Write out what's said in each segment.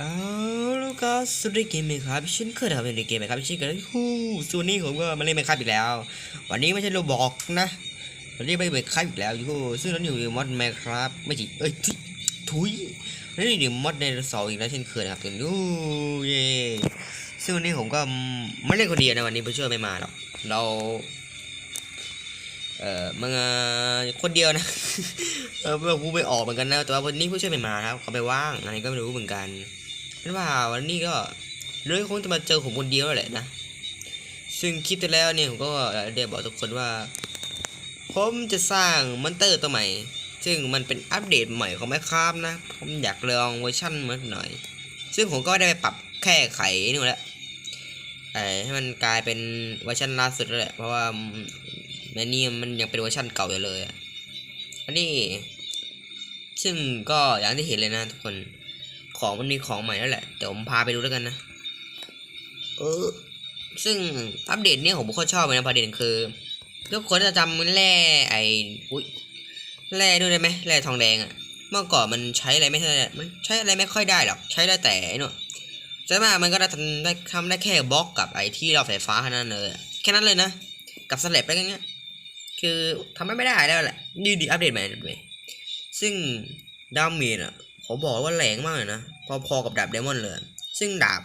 เอาแล้วก็สวัสดีเกมไหมครับเช่นเคยทำเป็นเกมไหมครับเช่นกันฮู้ส่วนนี้ผมก็มาเล่นไมค์ครับอีกแล้ว วันนี้ไม่ใช่โรบอกนะ วันนี้ไม่ไมค์ครับอีกแล้วยูซึ่งเราอยู่มอดไมค์ครับไม่จิเอ้ยทุยทุยนี่อยู่มอดในเสาอีกแล้วเช่นเคยนะครับตัวนี้โอ้เย่ซึ่งวันนี้ผมก็ไม่เล่นคนเดียวนะวันนี้ผู้ช่วยไม่มาหรอกเราเอ่อมึงคนเดียวนะ เออกูไปออกเหมือนกันนะ แต่ว่าวันนี้ผู้ช่วยไม่มาครับเขาไปว่างอะไรก็ไม่รู้เหมือนกัน เป็นว่าวันนี้ก็เลยคงจะมาเจอผมคนเดียวแหละนะ ซึ่งคลิปที่แล้วเนี่ยผมก็ได้บอกทุกคนว่า ผมจะสร้างมอนเตอร์ตัวใหม่ ซึ่งมันเป็นอัปเดตใหม่ของแมคคาฟนะ ผมอยากลองเวอร์ชันมันหน่อย ซึ่งผมก็ได้ไปปรับแค่ไขนู่นแหละไอ้ให้มันกลายเป็นเวอร์ชันล่าสุดแล้วแหละ เพราะว่าแมนนี่มันยังเป็นเวอร์ชันเก่าอยู่เลยอันนี้ ซึ่งก็อย่างที่เห็นเลยนะทุกคน ของมันมีของใหม่แล้วแหละเดี๋ยวผมพาไปดูแล้วกันนะ เออ ซึ่งอัปเดตเนี่ยผมก็ชอบเลยนะประเด็นคือ ทุกคนจะจำแร่ไอ้อุ้ยแร่ด้วยได้ไหมแร่ทองแดงอะเมื่อก่อนมันใช้อะไรไม่ได้มันใช้อะไรไม่ค่อยได้หรอกใช้ได้แต่ไอ้นู่นใช่ไหมมันก็ได้ทำได้ทำได้แค่บล็อกกับไอ้ที่เราไฟฟ้าแค่นั้นเลยแค่นั้นเลยนะกับสลับไปงเงี้ยคือทำไม่ได้แล้วแหละนี่ดีอัปเดตใหม่เลยซึ่งดาเมจอะ ผมบอกว่าแรงมากเลยนะ พอๆกับดาบเดมอนเลย ซึ่งดาบ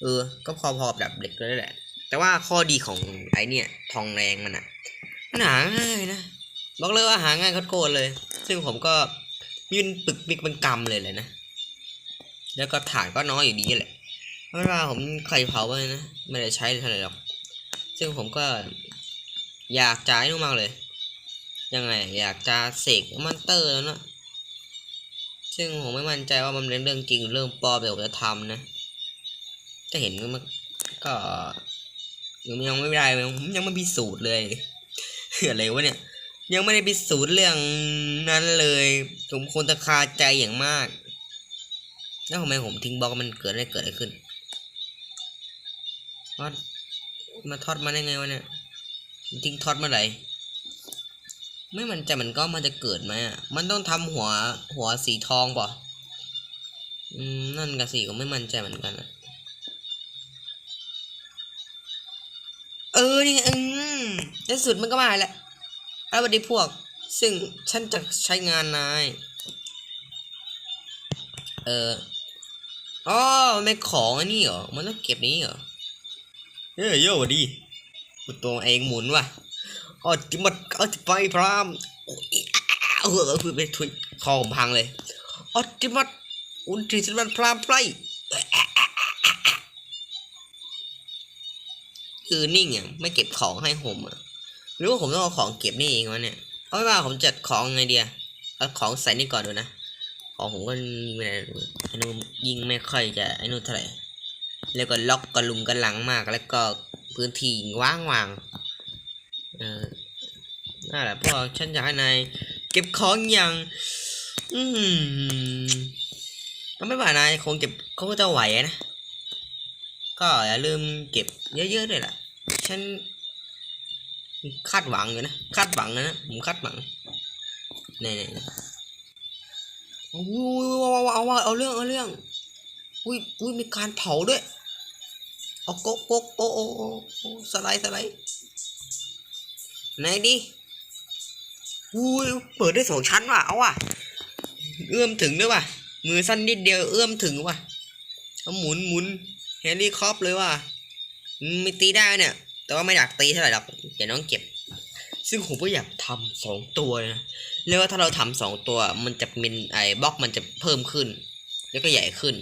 เออ ก็พอๆกับดาบเหล็กเลยแหละ แต่ว่าข้อดีของไอเนี่ยทองแรงมันอะมันหาง่ายนะ บอกเลยว่าหาง่ายโคตรเลย ซึ่งผมก็มีเป็นปึกปิกเป็นกำเลยเลยนะ แล้วก็ฐานก็น้อยอยู่ดีแหละเพราะว่าผมไข่เผาไปนะ ไม่ได้ใช้เท่าไหร่หรอก ซึ่งผมก็อยากจ่ายนู่นมากเลย ยังไง อยากจะเสกมอนเตอร์แล้วเนอะ ซึ่งผมไม่มั่นใจว่ามันเป็นเรื่องจริงหรือเรื่องปลอมเดี๋ยวผมจะทำนะจะเห็นมันก็ยังยังไม่ได้ผมยังไม่พิสูจน์เลยอะไรวะเนี่ย ยังไม่ได้พิสูจน์เรื่องนั้นเลย ผมควรจะคาใจอย่างมาก แล้วทำไมผมทิ้งบล็อกมันเกิดอะไรเกิดอะไรขึ้นทอดมาทอดมาได้ไงวะเนี่ยทิ้งทอดเมื่อไหร่ ไม่มันใจะมันก็มันจะเกิดไหมอะ มันต้องทำหัวหัวสีทองป่ะอืมนั่นกับสีก็ไม่มั่นใจเหมือนกันอะเออนี่ไงอืมในสุดมันก็มาแหละแล้ววันนี้พวก ซึ่งฉันจะใช้งานนายเอออ๋อไมันเป็นของอันนี้เหรอ มันต้องเก็บนี้เหรอ เฮ้ยโย่ดีกูตัวเองหมุนว่ะ อ๋อจิมัดเอาจิไปพรามโอ้ยเออเออไปถุยคอผมพังเลยอ๋อจิมัดอุนทีสิมันพรามไพรคือนิ่งอะไม่เก็บของให้ผมอะหรือว่าผมต้องเอาของเก็บนี่เองวะเนี่ยเอาไม่ว่าผมจัดของไงเดียเอาของใส่นี่ก่อนดูนะของผมก็ไม่ได้ไอ้นู่ยิงไม่ค่อยจะไอ้นู่นเท่าไหร่แล้วก็ล็อกกระลุมกันหลังมากแล้วก็พื้นที่ว่างวาง นั่นแหละพ่อฉันอยากให้นายเก็บของอย่าง อืมก็ไม่ว่านายคงเก็บเขาก็จะไหวนะ ก็อย่าลืมเก็บเยอะๆด้วยล่ะ ฉันคาดหวังอยู่นะ คาดหวังนะผมคาดหวังนี่นี่โอ้ยเอาเอาเอาเอาเรื่องเอาเรื่อง อุ้ยอุ้ยมีการเผาด้วย เอาโกโกโอโอโอ้โอ้สไลด์สไลด์ ไหนดิอุ้ยเปิดได้สองชั้นว่ะ เอาว่ะ เอื้อมถึงด้วยว่ะ มือสั้นนิดเดียวเอื้อมถึงว่ะเอาหมุนหมุนเฮลิคอปเลยว่ะไม่ตีได้เนี่ย แต่ว่าไม่อยากตีเท่าไหร่หรอกเดี๋ยวน้องเก็บ ซึ่งผมก็อยากทำสองตัวนะแล้วว่าถ้าเราทำสองตัว มันจะเป็นไอ้บล็อกมันจะเพิ่มขึ้น แล้วก็ใหญ่ขึ้น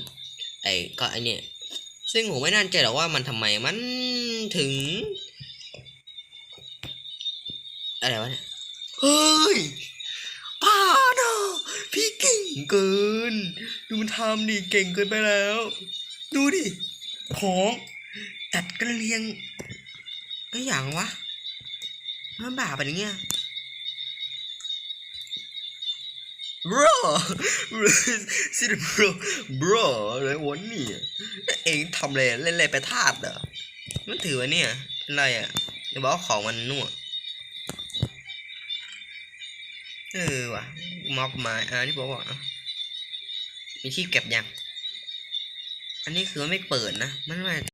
ไอ้ก็ไอ้นี่ซึ่งผมไม่น่าใจหรอกว่ามันทำไมมันถึง อะไรวะเนี่ย เฮ้ยป้าเนาะพี่เก่งเกิน ดูมันทำดิเก่งเกินไปแล้ว ดูดิของจัดกระเรียงก็อย่างวะมันบาปอะไรเงี้ย bro สิ bro bro อะไรวะเนี่ยเองทำอะไรเล่นอะไรไปทาดเหรอมันถือว่าเนี่ยเป็นไรอะอย่าบอกว่าของมันนู่น เออว่ะมอกมาอ่าที่บอกว่ามีที่เก็บยัง อันนี้คือไม่เปิดนะ มันไม่